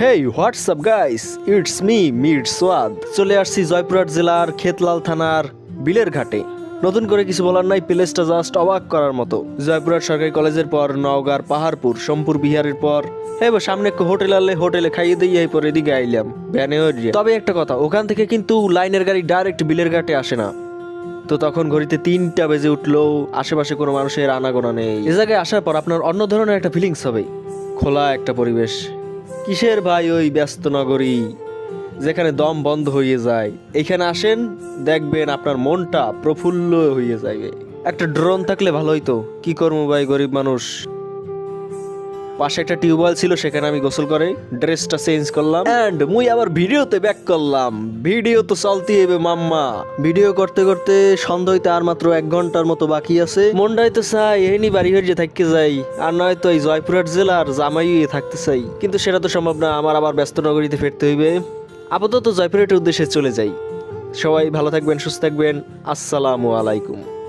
Hey what's up guys it's me meet Swad চলে আসছি জয়পুরহাট জেলার খেতলাল থানার বিলের ঘাটে। নতুন করে কিছু বলার নাই, প্লেসটা জাস্ট অবাক করার মতো। জয়পুরহাট সরকারি কলেজের পর, নওগাঁর পাহাড়পুর, সোমপুর বিহারের পর। এবার সামনে হোটেল আনলে হোটেলে খাইয়ে দিয়ে পর এদিকে আইলাম ভ্যানে তবে একটা কথা, ওখান থেকে কিন্তু লাইনের গাড়ি ডাইরেক্ট বিলের ঘাটে আসে না। তো তখন ঘড়িতে তিনটা বেজে উঠল, আশেপাশে কোনো মানুষের আনাগোনা নেই। এ জায়গায় আসার পর আপনার অন্য ধরনের একটা ফিলিংস হবে। খোলা একটা পরিবেশ। কিসের ভাই ওই ব্যস্ত নগরী যেখানে দম বন্ধ হয়ে যায়? এখানে আসেন, দেখবেন আপনার মনটা প্রফুল্ল হয়ে যাবে একটা ড্রোন থাকলে ভালো হইতো। কি কর্ম ভাই, গরিব মানুষ? পাশে একটা টিউবওয়েল ছিল, সেখানে আমি গোসল করে ড্রেসটা চেঞ্জ করলাম। এন্ড মুই আবার ভিডিওতে ব্যাক করলাম। ভিডিও তো চলতে হবে মাম্মা। ভিডিও করতে করতে সন্ধ্যা হইতে আর মাত্র এক ঘণ্টার মতো বাকি আছে। মনটাই তো চাই এনি বাড়ি হয়ে থাকতে যাই। আর নয়তো এই জয়পুরহাট জেলার জামাই হয়ে থাকতে চাই। কিন্তু সেটা তো সম্ভব না, আমার আবার ব্যস্ত নগরীতে ফিরতে হইবে। আপাতত জয়পুরহাটের উদ্দেশ্যে চলে যাই। সবাই ভালো থাকবেন, সুস্থ থাকবেন। আসসালামু আলাইকুম।